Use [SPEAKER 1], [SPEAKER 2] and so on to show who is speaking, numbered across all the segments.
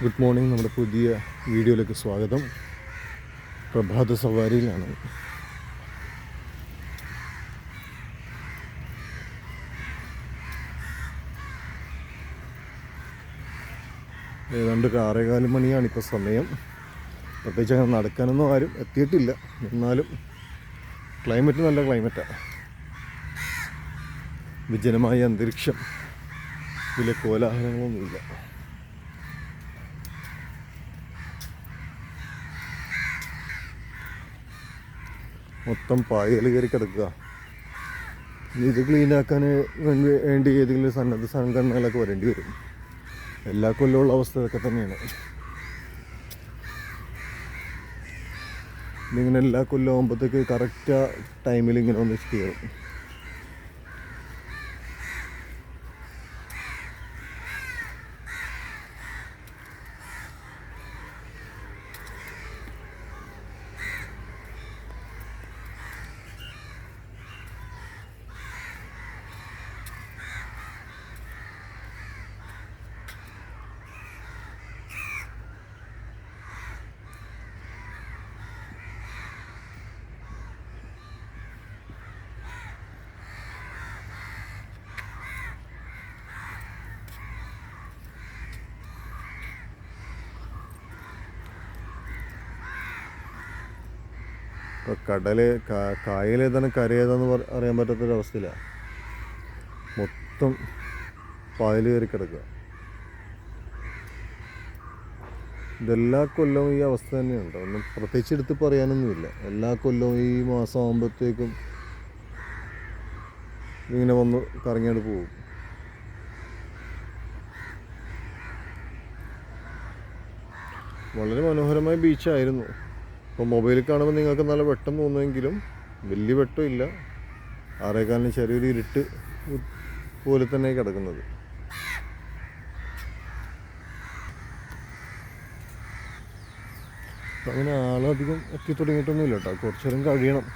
[SPEAKER 1] Good morning നമ്മുടെ പുതിയ വീഡിയോയിലേക്ക് സ്വാഗതം. പ്രഭാത സവാരിയിലാണ്. ഏതാണ്ട് ആറേകാൽ മണിയാണ് ഇപ്പോൾ സമയം. പ്രത്യേകിച്ച് അങ്ങനെ നടക്കാനൊന്നും ആരും എത്തിയിട്ടില്ല. എന്നാലും ക്ലൈമറ്റ് നല്ല ക്ലൈമറ്റാണ് വിജനമായ അന്തരീക്ഷം. വലിയ കോലാഹലങ്ങളൊന്നുമില്ല. മൊത്തം പായൽ കയറി കിടക്കുക. ഇത് ക്ലീനാക്കാൻ വേണ്ടി ഏതെങ്കിലും സന്നദ്ധ സംഘടനകളൊക്കെ വരേണ്ടി വരും. എല്ലാ കൊല്ലമുള്ള അവസ്ഥ ഇതൊക്കെ തന്നെയാണ്. ഇതിങ്ങനെ എല്ലാ കൊല്ലം ആകുമ്പോഴത്തേക്ക് കറക്റ്റ് ടൈമിൽ ഇങ്ങനെ ഒന്ന് കയറും ഇപ്പോൾ കടൽ കായൽ തന്നെ കര ഏതാന്ന് പറ- അറിയാൻ പറ്റാത്തൊരവസ്ഥയിലാണ് മൊത്തം പായൽ കയറി കിടക്കുക. ഇതെല്ലാ കൊല്ലവും ഈ അവസ്ഥ തന്നെയുണ്ട്. ഒന്നും പ്രത്യേകിച്ച് എടുത്ത് പറയാനൊന്നുമില്ല. എല്ലാ കൊല്ലവും ഈ മാസം ആകുമ്പോഴത്തേക്കും ഇങ്ങനെ വന്ന് കറങ്ങിയോണ്ട് പോകും. വളരെ മനോഹരമായ ബീച്ചായിരുന്നു ഇപ്പോൾ മൊബൈലിൽ കാണുമ്പോൾ നിങ്ങൾക്ക് നല്ല വെട്ടം തോന്നുമെങ്കിലും വലിയ വെട്ടമില്ല. ആറേക്കാലിന് ചെറിയൊരു ഇരുട്ട് പോലെ തന്നെ കിടക്കുന്നത്. അങ്ങനെ ആളധികം എത്തി തുടങ്ങിയിട്ടൊന്നുമില്ല കേട്ടോ. കുറച്ചു നേരം കഴിയണം.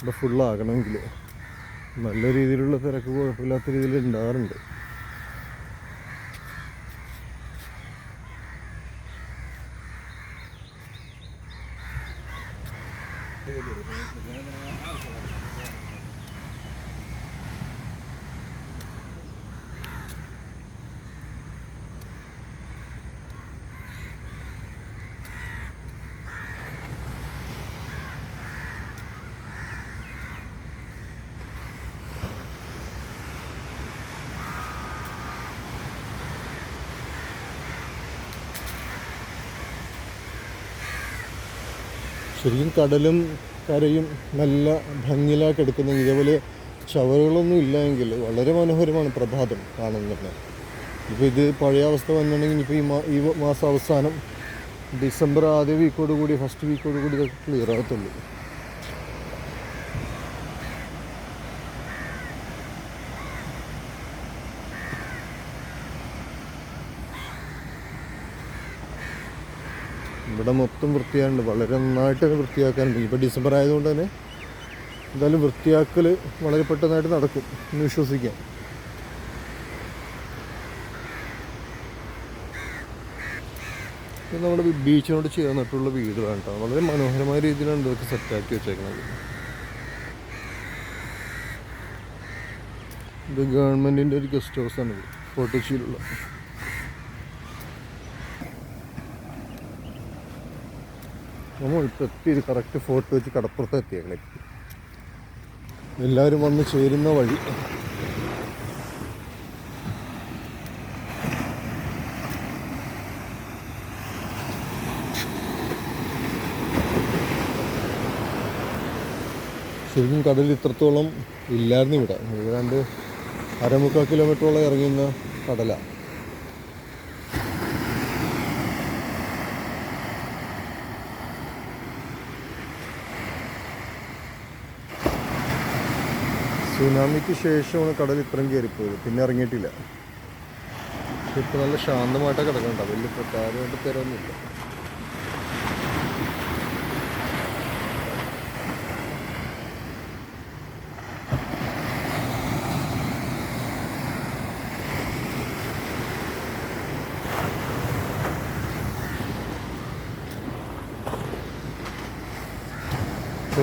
[SPEAKER 1] ഇവിടെ ഫുള്ളാകണമെങ്കിൽ നല്ല രീതിയിലുള്ള തിരക്ക് കുഴപ്പമില്ലാത്ത രീതിയിൽ ഉണ്ടാകാറുണ്ട്. すいません。ശരിക്കും കടലും കരയും നല്ല ഭംഗിയിലാക്കി എടുക്കുന്ന ഇതേപോലെ ചവറുകളൊന്നും ഇല്ലെങ്കിൽ വളരെ മനോഹരമാണ് പ്രഭാതം കാണുന്നത്. ഇപ്പോൾ ഇത് പഴയ അവസ്ഥ വന്നിട്ടുണ്ടെങ്കിൽ ഇപ്പോൾ ഈ മാ ഈ മാസം അവസാനം ഡിസംബർ ആദ്യ വീക്കോട് കൂടി ഫസ്റ്റ് വീക്കോട് കൂടി ഇതൊക്കെ ക്ലിയർ ആകത്തുള്ളൂ. ഇവിടെ മൊത്തം വൃത്തിയാകുന്നുണ്ട് വളരെ നന്നായിട്ട് തന്നെ വൃത്തിയാക്കാനുണ്ട്. ഇപ്പോൾ ഡിസംബർ ആയതുകൊണ്ട് തന്നെ എന്തായാലും വൃത്തിയാക്കൽ വളരെ പെട്ടെന്നായിട്ട് നടക്കും എന്ന് വിശ്വസിക്കാം. ഇത് നമ്മുടെ ബീച്ചിനോട് ചേർന്നിട്ടുള്ള വീടുകളാണ് കേട്ടോ. വളരെ മനോഹരമായ രീതിയിലാണ് ഇതൊക്കെ സെറ്റാക്കി വെച്ചേക്കുന്നത് ഇത് ഗവൺമെന്റിന്റെ ഒരു ഗസ്റ്റ് ഹൗസാണ് ഇത് ഫോർട്ട് കൊച്ചിയിലുള്ള നമ്മൾ ഇപ്പോൾ ഒരു കറക്റ്റ് ഫോർട്ട് വെച്ച് കടപ്പുറത്ത് എത്തിയേക്കണേ. എല്ലാവരും വന്ന് ചേരുന്ന വഴി. ശരിക്കും കടൽ ഇത്രത്തോളം ഇല്ലായിരുന്നു ഇവിടെ. ഏതാണ്ട് അരമുക്കാൽ കിലോമീറ്ററോളം ഇറങ്ങുന്ന കടലാണ് സുനാമിക്ക് ശേഷമാണ് കടൽ ഇത്രയും കയറിപ്പോയത്. പിന്നെ ഇറങ്ങിയിട്ടില്ല. ഇപ്പം നല്ല ശാന്തമായിട്ടാണ് കിടക്കണ്ട വലിയ പ്രകാരമായിട്ട് തരമൊന്നുമില്ല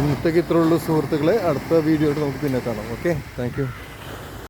[SPEAKER 1] ഇന്നത്തേക്ക് ഇത്രയുള്ളൂ സുഹൃത്തുക്കളെ. അടുത്ത വീഡിയോയിട്ട് നമുക്ക് പിന്നെ കാണാം. Okay thank